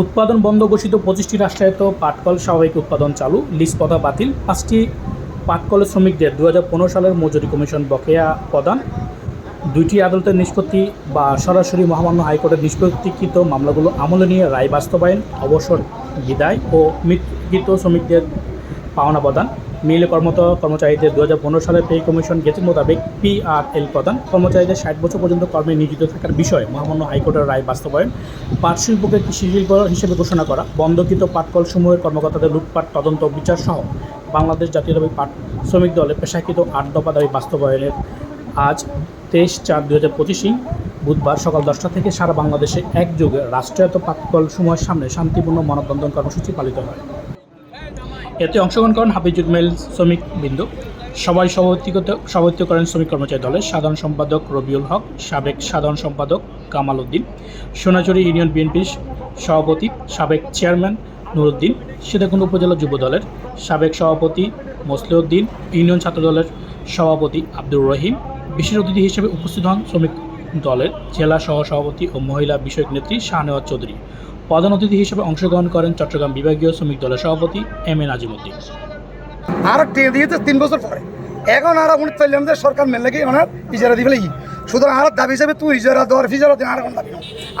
উৎপাদন বন্ধ ঘোষিত পঁচিশটি রাষ্ট্রায়ত্ত পাটকল স্বাভাবিক উৎপাদন চালু, লিজ পদা বাতিল, পাঁচটি পাটকল শ্রমিকদের দু হাজার পনেরো সালের মজুরি কমিশন বকেয়া প্রদান, দুইটি আদালতের নিষ্পত্তি বা সরাসরি মহামান্য হাইকোর্টের নিষ্পত্তিকৃত মামলাগুলো আমলে নিয়ে রায় বাস্তবায়ন, অবসর বিদায় ও মৃত্যুকৃত শ্রমিকদের পাওনা প্রদান। মিল কর্মত কর্মচারীদের দু সালের পে কমিশন গেজেট মোতাবেক পিআরএল প্রদান। কর্মচারীদের ষাট বছর পর্যন্ত কর্মে নিয়োজিত থাকার বিষয়ে মহামান্য হাইকোর্টের রায় বাস্তবায়ন পাট শিল্পকে কৃষি শিল্প হিসেবে ঘোষণা করা, বন্ধকৃত পাটকল সমূহের কর্মকর্তাদের লুটপাট, তদন্ত, বিচার সহ বাংলাদেশ জাতীয়তাবাদী পাট শ্রমিক দলের পেশাকৃত আট দফা দাবি বাস্তবায়নের আজ তেইশ চার দু হাজার পঁচিশে বুধবার সকাল দশটা থেকে সারা বাংলাদেশে একযোগে রাষ্ট্রায়ত্ত পাটকল সমূহের সামনে শান্তিপূর্ণ মানববন্ধন কর্মসূচি পালিত হয়। এতে অংশগ্রহণ করেন হাফিজুল মেল শ্রমিক বিন্দু। সবাই সভাপতিগত সভাপতিত্ব করেন শ্রমিক কর্মচারী দলের সাধারণ সম্পাদক রবিউল হক, সাবেক সাধারণ সম্পাদক কামাল উদ্দিন সোনাচুরি ইউনিয়ন বিএনপির সভাপতি সাবেক চেয়ারম্যান নুরুদ্দিন, সীতাকুণ্ড উপজেলা যুব দলের সাবেক সভাপতি মসলিউদ্দিন, ইউনিয়ন ছাত্র দলের সভাপতি আব্দুর রহিম, বিশেষ অতিথি হিসেবে উপস্থিত হন শ্রমিক দলের জেলা সহ সভাপতি ও মহিলা বিষয়ক নেত্রী শাহনেওয়াজ চৌধুরী। প্রধান অতিথি হিসেবে অংশগ্রহণ করেন চট্টগ্রাম বিভাগীয় শ্রমিক দলের সভাপতি এম এ নাজিমুদ্দিন। আর দিয়েছে তিন বছর পরে। এখন আর উনি চাইলাম যে সরকার মেলে কি ওনার ইজারা দিবে লাগি সুতরাং আর দাবি হিসাবে তুই ইজারা দর ফিজারা দিন আর কোন দাবি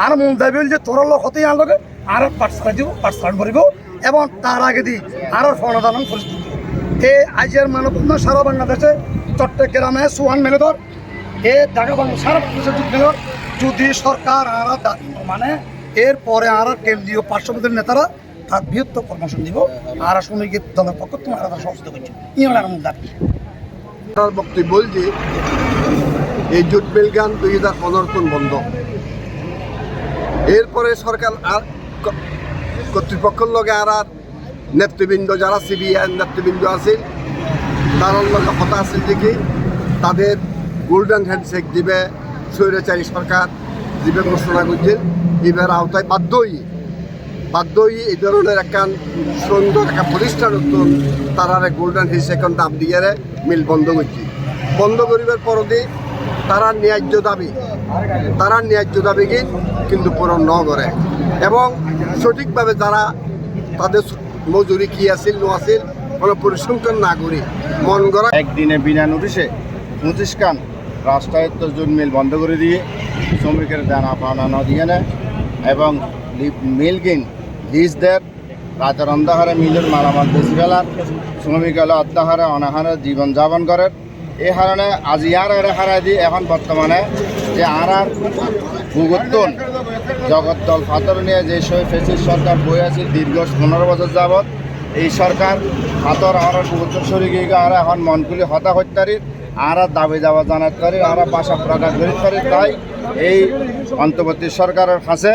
আর মূল দাবি হল যে তোর লোক হতেই আনলোকে আর পাঠ ছাড়া দিব, পাঠ ছাড় করিব, এবং তার আগে দি আর ফোনাদান পরিস্থিতি এই আজের মানববন্ধন সারা বাংলাদেশে চট্টগ্রামে সুহান মেলে ধর, এ ঢাকা বাংলা সারা বাংলাদেশে যদি সরকার আর দাবি মানে এরপরে আর কেন্দ্রীয় পার্শ্ববর্তী নেতারা তার বৃহত্তর কর্মসূচি দিব আর শ্রমিকের দলের পক্ষ তুমি আলাদা সহযোগিতা করছ। ইয়ে আমার দাবি তার বক্তব্য যে, এই জুট মিল গান দুই হাজার পনেরো বন্ধ? এরপরে সরকার আর কর্তৃপক্ষের লগে আর আর নেতৃবৃন্দ যারা সিবিআই নেতৃবৃন্দ আছিল তার লগে কথা আছিল দেখি তাদের গোল্ডেন হ্যান্ডশেক দিবে স্বৈরাচারী সরকার। দিবে ঘোষণা করছেন এবার আওতায় বাধ্যই বাধ্যই এই ধরনের একখান সুন্দর একটা প্রতিষ্ঠান নতুন তারারে গোল্ডেন হিস এখন দাম দিয়ে মিল বন্ধ করছি বন্ধ করিবার পরদি তারা ন্যায্য দাবি তারা ন্যায্য দাবি কি? কিন্তু পূরণ ন করে এবং সঠিকভাবে যারা তাদের মজুরি কি আছিল, ন আছিল, কোনো পরিসংখ্যান না করি মন গড়া একদিনে বিনা নোটিশে পঁচিশ কান রাষ্ট্রায়ত্ত জুন মিল বন্ধ করে দিয়ে শ্রমিকের দানা ন দিয়ে নেয় এবং মিল কিন লিজ দেয় রাতের অন্ধকারে মিলের মালামাল বেশি ফেলার শ্রমিক হলে অর্ধাহারে অনাহারে জীবনযাপন করে এই কারণে আজ ইয়ার এর হারাই দিয়ে এখন বর্তমানে যে আর আর ভূগোত্তন জগদ্দল ফাতর নিয়ে যে ফেসিস সরকার বই আছে দীর্ঘ পনেরো বছর যাবৎ, এই সরকার হাতর আর ভূগোত্তন শরীর আর এখন মনকুলি হতা হত্যারি আর দাবি দাবা জানাত পারি আর বাসা প্রকাশ পারি তাই এই অন্তর্বর্তী সরকারের কাছে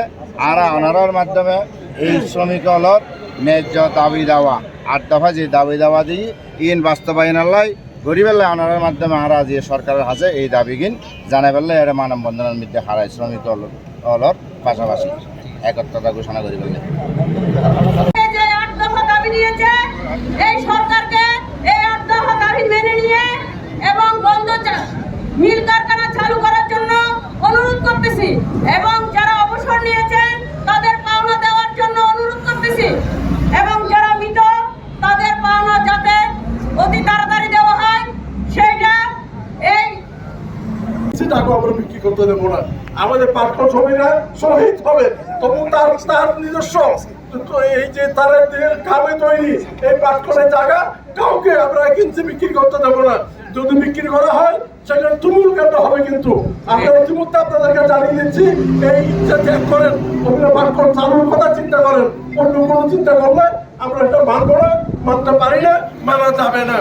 আর অনারার মাধ্যমে এই শ্রমিক হলর ন্যায্য দাবি দেওয়া আট দফা যে দাবি দেওয়া দিই ইন বাস্তবায়ন লাই গরিবের অনারার মাধ্যমে আর যে সরকারের হাতে এই দাবি কিন জানাই পারলে এর মানববন্ধনের মধ্যে হারায় শ্রমিক হল হলর পাশাপাশি। একত্রতা ঘোষণা করি এই যে আট দফা দাবি নিয়েছে এই সরকারকে এই আট দফা দাবি মেনে নিয়ে এবং বন্ধ চা- মিল কারখানা চালু করার জন্য অনুরোধ করতেছি এবং যারা অবসর নিয়েছেন, তাদের পাওনা দেওয়ার জন্য অনুরোধ করতেছি। এবং যারা মৃত, তাদের পাওনা যাতে অতি তাড়াতাড়ি দেওয়া হয়, সেইটা এই সেটাকে আমরা বিক্রি করতে দেবো না। আমাদের পাটকল শ্রমিকরা শহীদ হবে। তার তার নিজস্ব। এই যে তার তৈরি, এই জায়গা কাউকে আমরা কিনতে বিক্রি করতে দেবো না। যদি বিক্রি করা হয় তুমুল হবে কিন্তু। আমরা ইতিমধ্যে আপনাদেরকে জানিয়ে দিচ্ছি এই ইচ্ছা ত্যাগ করেন অন্য পাটকল চালুর কথা চিন্তা করেন অন্য কোনো চিন্তা করলে আমরা এটা মানবো না মানতে পারি না মানা যাবে না।